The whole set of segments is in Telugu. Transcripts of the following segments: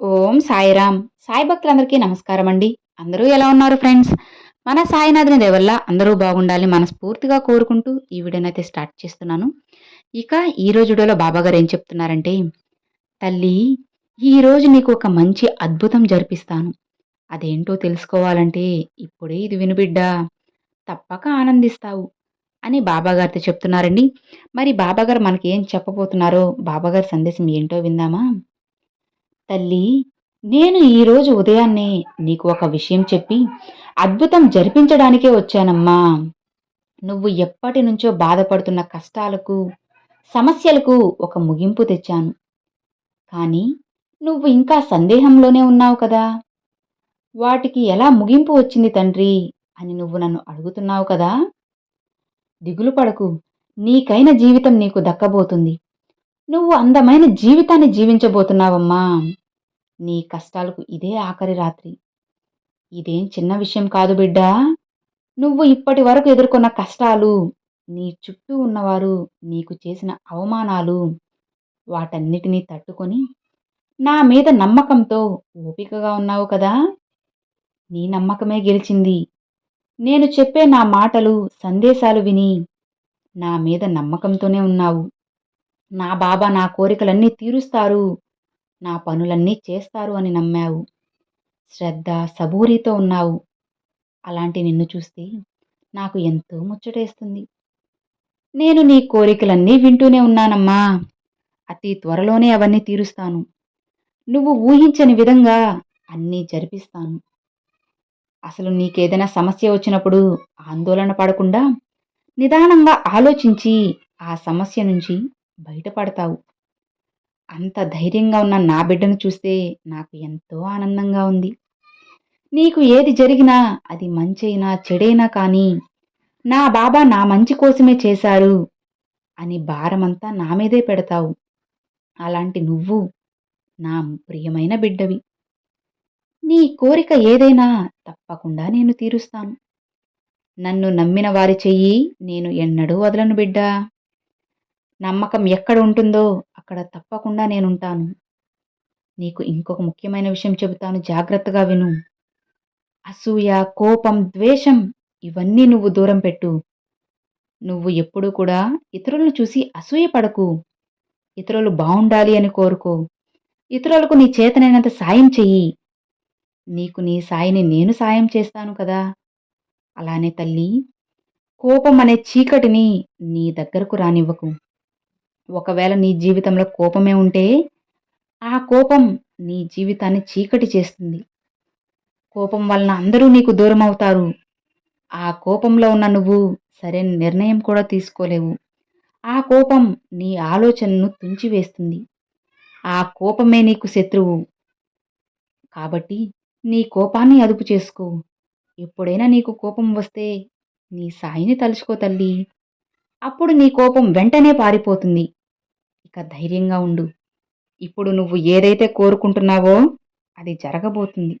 ఓం సాయిరామ్. సాయి భక్తులందరికీ నమస్కారం అండి. అందరూ ఎలా ఉన్నారు ఫ్రెండ్స్? మన సాయినాథుని దేవల్ల అందరూ బాగుండాలి మనస్ఫూర్తిగా కోరుకుంటూ ఈ వీడియోనైతే స్టార్ట్ చేస్తున్నాను. ఇక ఈ రోజు వీడియోలో బాబాగారు ఏం చెప్తున్నారంటే తల్లి ఈరోజు నీకు ఒక మంచి అద్భుతం జరిపిస్తాను. అదేంటో తెలుసుకోవాలంటే ఇప్పుడే ఇది వినుబిడ్డా తప్పక ఆనందిస్తావు అని బాబాగారితో చెప్తున్నారండి. మరి బాబాగారు మనకి ఏం చెప్పబోతున్నారో బాబాగారి సందేశం ఏంటో విందామా? తల్లి నేను ఈరోజు ఉదయాన్నే నీకు ఒక విషయం చెప్పి అద్భుతం జరిపించడానికే వచ్చానమ్మా. నువ్వు ఎప్పటి నుంచో బాధపడుతున్న కష్టాలకు సమస్యలకు ఒక ముగింపు తెచ్చాను. కానీ నువ్వు ఇంకా సందేహంలోనే ఉన్నావు కదా. వాటికి ఎలా ముగింపు వచ్చింది తండ్రి అని నువ్వు నన్ను అడుగుతున్నావు కదా. దిగులు పడకు నీకైన జీవితం నీకు దక్కబోతుంది. నువ్వు అందమైన జీవితాన్ని జీవించబోతున్నావమ్మా. నీ కష్టాలకు ఇదే ఆఖరి రాత్రి. ఇదేం చిన్న విషయం కాదు బిడ్డా. నువ్వు ఇప్పటి వరకు ఎదుర్కొన్న కష్టాలు నీ చుట్టూ ఉన్నవారు నీకు చేసిన అవమానాలు వాటన్నిటినీ తట్టుకొని నా మీద నమ్మకంతో ఓపికగా ఉన్నావు కదా. నీ నమ్మకమే గెలిచింది. నేను చెప్పే నా మాటలు సందేశాలు విని నా మీద నమ్మకంతోనే ఉన్నావు. నా బాబా నా కోరికలన్నీ తీరుస్తారు. నా పనులన్నీ చేస్తారు అని నమ్మావు. శ్రద్ధ సబూరితో ఉన్నావు. అలాంటి నిన్ను చూస్తే నాకు ఎంతో ముచ్చటేస్తుంది. నేను నీ కోరికలన్నీ వింటూనే ఉన్నానమ్మా. అతి త్వరలోనే అవన్నీ తీరుస్తాను. నువ్వు ఊహించని విధంగా అన్నీ జరిపిస్తాను. అసలు నీకేదైనా సమస్య వచ్చినప్పుడు ఆందోళన పడకుండా నిదానంగా ఆలోచించి ఆ సమస్య నుంచి బయటపడతావు. అంత ధైర్యంగా ఉన్న నా బిడ్డను చూస్తే నాకు ఎంతో ఆనందంగా ఉంది. నీకు ఏది జరిగినా అది మంచైనా చెడైనా కానీ నా బాబా నా మంచి కోసమే చేశారు అని భారమంతా నా మీదే పెడతావు. అలాంటి నువ్వు నా ప్రియమైన బిడ్డవి. నీ కోరిక ఏదైనా తప్పకుండా నేను తీరుస్తాను. నన్ను నమ్మిన వారి చెయ్యి నేను ఎన్నడూ వదలను బిడ్డా. నమ్మకం ఎక్కడ ఉంటుందో అక్కడ తప్పకుండా నేనుంటాను. నీకు ఇంకొక ముఖ్యమైన విషయం చెబుతాను జాగ్రత్తగా విను. అసూయ కోపం ద్వేషం ఇవన్నీ నువ్వు దూరం పెట్టు. నువ్వు ఎప్పుడూ కూడా ఇతరులను చూసి అసూయ పడకు. ఇతరులు బాగుండాలి అని కోరుకో. ఇతరులకు నీ చేతనైనంత సాయం చెయ్యి. నీకు నీ సాయిని నేను సాయం చేస్తాను కదా. అలానే తల్లి కోపం అనే చీకటిని నీ దగ్గరకు రానివ్వకు. ఒకవేళ నీ జీవితంలో కోపమే ఉంటే ఆ కోపం నీ జీవితాన్ని చీకటి చేస్తుంది. కోపం వలన అందరూ నీకు దూరం అవుతారు. ఆ కోపంలో ఉన్న నువ్వు సరైన నిర్ణయం కూడా తీసుకోలేవు. ఆ కోపం నీ ఆలోచనను తుంచివేస్తుంది. ఆ కోపమే నీకు శత్రువు. కాబట్టి నీ కోపాన్ని అదుపు చేసుకో. ఎప్పుడైనా నీకు కోపం వస్తే నీ సాయిని తలుచుకో తల్లి. అప్పుడు నీ కోపం వెంటనే పారిపోతుంది. ఇంకా ధైర్యంగా ఉండు. ఇప్పుడు నువ్వు ఏదైతే కోరుకుంటున్నావో అది జరగబోతుంది.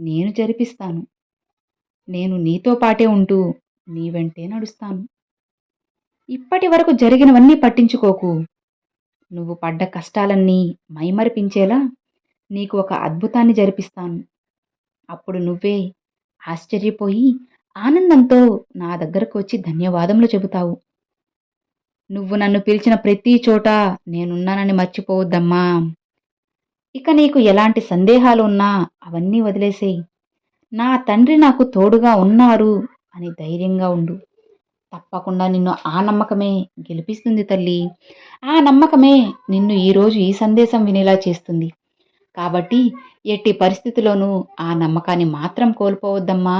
నేను జరిపిస్తాను. నేను నీతో పాటే ఉంటూ నీ వెంటే నడుస్తాను. ఇప్పటి వరకు జరిగినవన్నీ పట్టించుకోకు. నువ్వు పడ్డ కష్టాలన్నీ మైమరిపించేలా నీకు ఒక అద్భుతాన్ని జరిపిస్తాను. అప్పుడు నువ్వే ఆశ్చర్యపోయి ఆనందంతో నా దగ్గరకు వచ్చి ధన్యవాదములు చెబుతావు. నువ్వు నన్ను పిలిచిన ప్రతి చోట నేనున్నానని మర్చిపోవద్దమ్మా. ఇక నీకు ఎలాంటి సందేహాలు ఉన్నా అవన్నీ వదిలేసేయి. నా తండ్రి నాకు తోడుగా ఉన్నారు అని ధైర్యంగా ఉండు. తప్పకుండా నిన్ను ఆ నమ్మకమే గెలిపిస్తుంది తల్లి. ఆ నమ్మకమే నిన్ను ఈరోజు ఈ సందేశం వినేలా చేస్తుంది. కాబట్టి ఎట్టి పరిస్థితిలోనూ ఆ నమ్మకాన్ని మాత్రం కోల్పోవద్దమ్మా.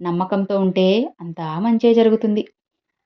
నమ్మకంతో ఉంటే అంతా మంచే జరుగుతుంది.